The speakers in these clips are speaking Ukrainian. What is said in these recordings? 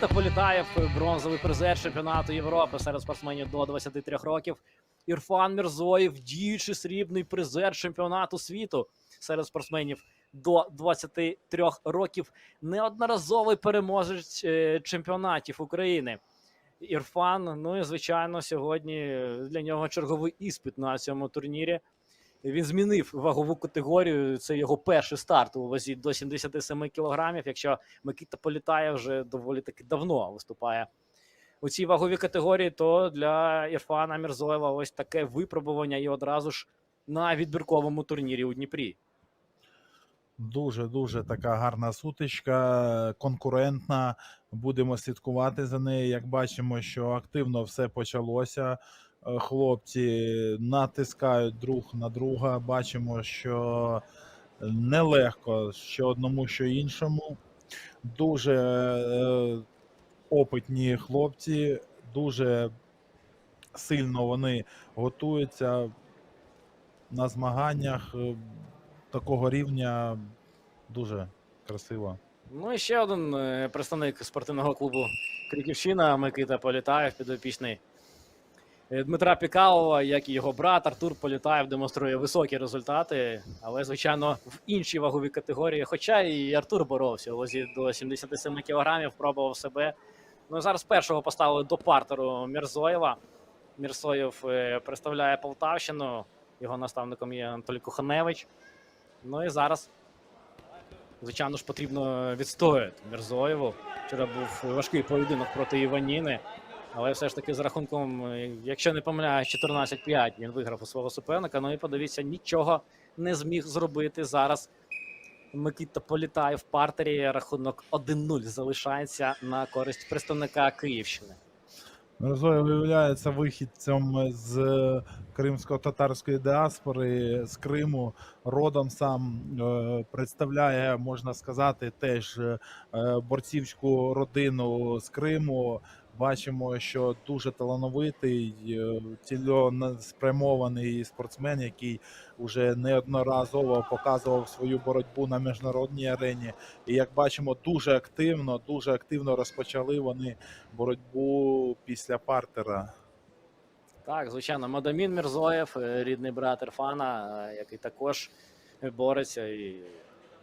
Микита Політаєв, бронзовий призер чемпіонату Європи серед спортсменів до 23 років. Ірфан Мірзоєв, діючий срібний призер чемпіонату світу серед спортсменів до 23 років. Неодноразовий переможець е, чемпіонатів України. Ірфан, ну і звичайно, сьогодні для нього черговий іспит на цьому турнірі. Він змінив вагову категорію. Це його перший старт у вазі до 77 кілограмів. Якщо Микита Політає вже доволі таки давно виступає у цій ваговій категорії, то для Ірфана Мірзоєва ось таке випробування і одразу ж на відбірковому турнірі у Дніпрі. Дуже дуже така гарна сутичка, конкурентна. Будемо слідкувати за нею. Як бачимо, що активно все почалося. Е, Хлопці натискають друг на друга. Бачимо, що нелегко що одному, що іншому. Дуже е, опитні хлопці, дуже сильно вони готуються на змаганнях е, такого рівня. Дуже красиво. Ну і ще один е, представник спортивного клубу Криківщина Микита Політаєв, підопічний Дмитра Пікалова, як і його брат Артур Політаєв демонструє високі результати, але, звичайно, в іншій ваговій категорії. Хоча і Артур боровся до 77 кілограмів, пробував себе. Ну зараз першого поставили до партеру Мірзоєва. Мірсоєв е, представляє Полтавщину. Його наставником є Анатолій Куханевич. Ну і зараз Звичайно ж, потрібно відстояти Мірзоєву. Вчора був важкий поєдинок проти Іваніни. Але все ж таки, з рахунком, е, якщо не помиляюсь, 14-5 він виграв у свого суперника. Ну і подивіться, нічого не зміг зробити зараз. Микита політає в партері. Рахунок 1-0 залишається на користь представника Київщини. Мирзоєв виявляється вихідцем з кримсько-татарської діаспори з Криму. Родом сам е, представляє, можна сказати, теж е, борцівську родину з Криму. Бачимо, що дуже талановитий, е, спортсмен, який вже неодноразово показував свою боротьбу на міжнародній арені. І як бачимо, дуже активно, дуже активно розпочали вони боротьбу після партера. Так, звичайно, Мадамін Мірзоєв, е, рідний брат Ірфана, е, який також бореться і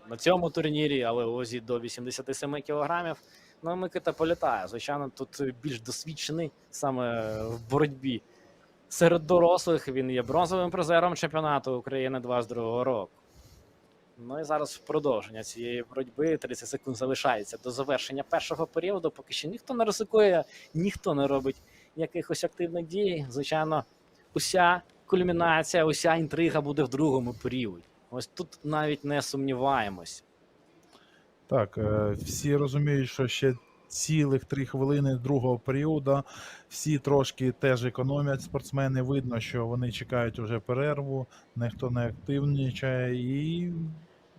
на цьому турнірі, але у вазі до 87 кілограмів. Ну, Микита політає. Звичайно, тут більш досвідчений саме в боротьбі. Серед дорослих він є бронзовим призером чемпіонату України 22 року. Ну і зараз продовження цієї боротьби 30 секунд залишається до завершення першого періоду. Поки що ніхто не ризикує, ніхто не робить якихось активних дій. Звичайно, уся кульмінація, уся інтрига буде в другому періоді. Ось тут навіть не сумніваємось. Так, е, всі розуміють, що ще цілих три хвилини другого періоду. Всі трошки теж економять спортсмени. Видно, що вони чекають уже перерву, ніхто не активнічає, і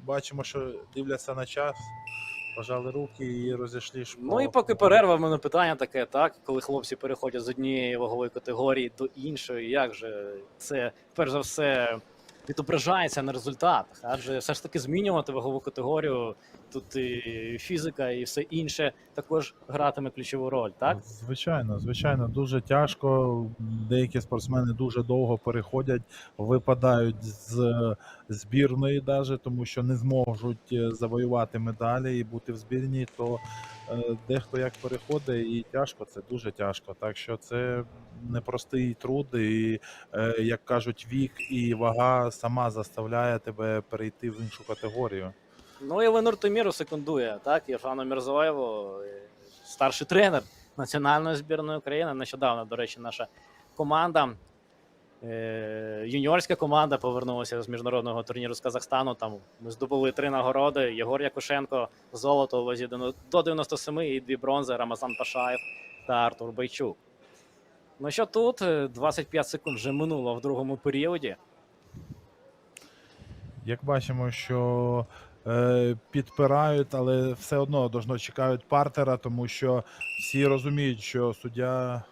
бачимо, що дивляться на час, пожали руки і розійшлись. Ну і поки перерва, в мене питання таке, так, коли хлопці переходять з однієї вагової категорії до іншої, як же це перш за все відображається на результатах? Адже все ж таки змінювати вагову категорію, тут і фізика, і все інше також гратиме ключову роль, так? Звичайно, звичайно, дуже тяжко. Деякі спортсмени дуже довго переходять, випадають з збірної, даже, тому що не зможуть е, завоювати медалі і бути в збірній, то е, дехто як переходить, і тяжко, це дуже тяжко. Так що це непростий труд, і е, як кажуть, вік і вага сама заставляє тебе перейти в іншу категорію. Ну і Ленур Тиміру секундує, так, Єфану Мірзоєву, е, старший тренер національної збірної України. Нещодавно, до речі, наша команда, е, юніорська команда повернулася з міжнародного турніру з Казахстану. Там ми здобули три нагороди. Єгор Якушенко, золото у вазі до до 97 і дві бронзи Рамазан Пашаєв та Артур Байчук. Ну що тут? Е, 25 секунд вже минуло в другому періоді. Як бачимо, що е, підпирають, але все одно должно чекають партера, тому що всі розуміють, що суддя,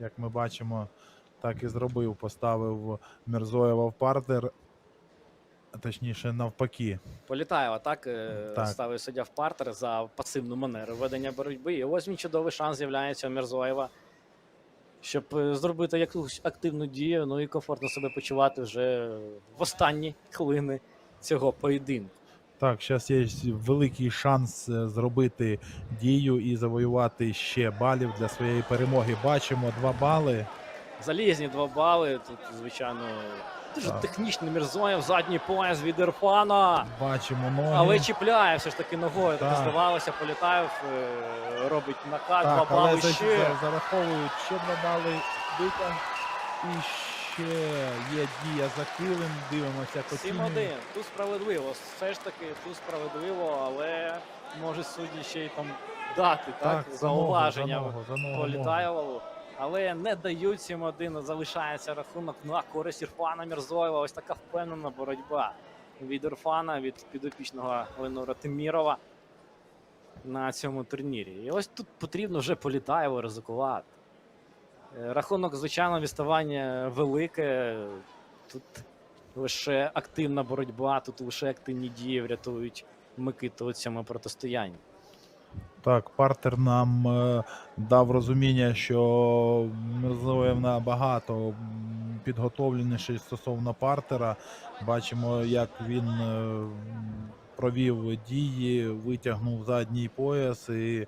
як ми бачимо, так і зробив, поставив Мірзоєва в партер. точніше, навпаки. Політаєва так, е, Так. ставив суддя в партер за пасивну манеру ведення боротьби. І ось він чудовий шанс з'являється у Мірзоєва, щоб е, зробити якусь активну дію, ну і комфортно себе почувати вже в останні хвилини цього поєдинку. Так, зараз є великий шанс е, зробити дію і завоювати ще балів для своєї перемоги. Бачимо два бали. Залізні два бали. Тут, звичайно, дуже Так. технічний Мірзоєв, задній пояс від Ірфана. Бачимо ноги. Але чіпляє все ж таки ногою. Так. Так. здавалося, Політаєв е, робить накат, два Так, бали ще. зараховують ще два бали витяг. І ще є дія за килим. Дивимося, 7-1. Тут справедливо. Все ж таки, тут справедливо, але може судді ще й там дати так, за зауваження. Політаєву. Але не дають 7-1, залишається рахунок на користь Ірфана Мірзоєва. Ось така впевнена боротьба від Ірфана, від підопічного Ленора Тимірова на цьому турнірі. І ось тут потрібно вже Політаєву ризикувати. Е, Рахунок, звичайно, відставання велике. Тут лише активна боротьба, тут лише активні дії врятують Микиту у цьому протистоянні. Так, партер нам е, дав розуміння, що Мирзоєв набагато підготовленіший стосовно партера. Бачимо, як він е, провів дії, витягнув задній пояс, і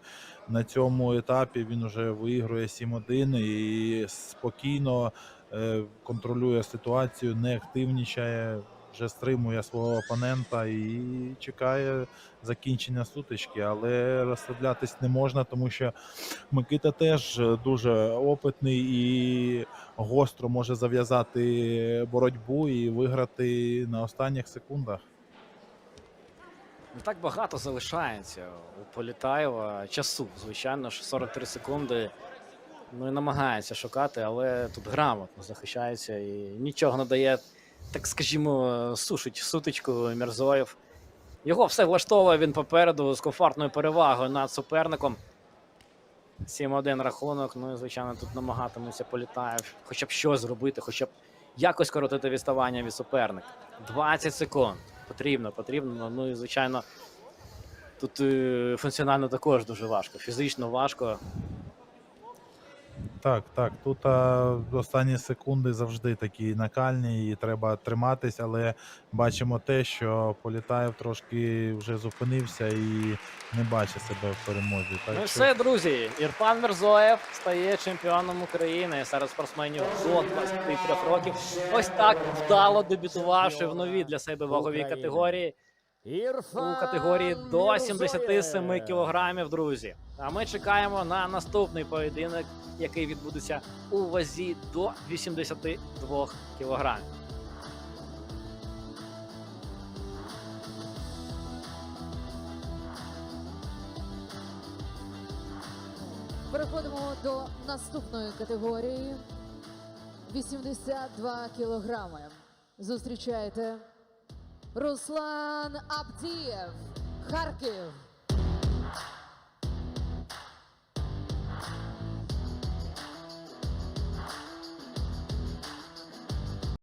на цьому етапі він вже виігрує 7-1 і спокійно е, контролює ситуацію, не активнічає, вже стримує свого опонента і чекає закінчення сутички, але розслаблятись не можна, тому що Микита теж дуже опитний і гостро може зав'язати боротьбу і виграти на останніх секундах. Не так багато залишається у Політаєва часу. Звичайно ж, 43 секунди. Ну і намагається шукати, але тут грамотно захищається і нічого не дає, так скажімо, сушить сутичку Мірзоєв. Його все влаштовує він попереду з комфортною перевагою над суперником. 7-1 рахунок. Ну і звичайно, тут намагатиметься Політаєв хоча б щось зробити, хоча б якось коротити відставання від суперника. 20 секунд. Потрібно, потрібно. Ну і звичайно, тут е, функціонально також дуже важко. Фізично важко. Так, так. Тут а, останні секунди завжди такі накальні, і треба триматись, але бачимо те, що Політаєв трошки вже зупинився і не бачить себе в перемозі. Так Ну що- все, друзі. Ірфан Мірзоєв стає чемпіоном України серед спортсменів до 23 років. Ось так вдало дебютувавши в новій для себе ваговій категорії. У категорії до 77 кілограмів, друзі. А ми чекаємо на наступний поєдинок, який відбудеться у вазі до 82 кілограмів. Переходимо до наступної категорії 82 кілограми. Зустрічайте Руслан Абдієв, Харків.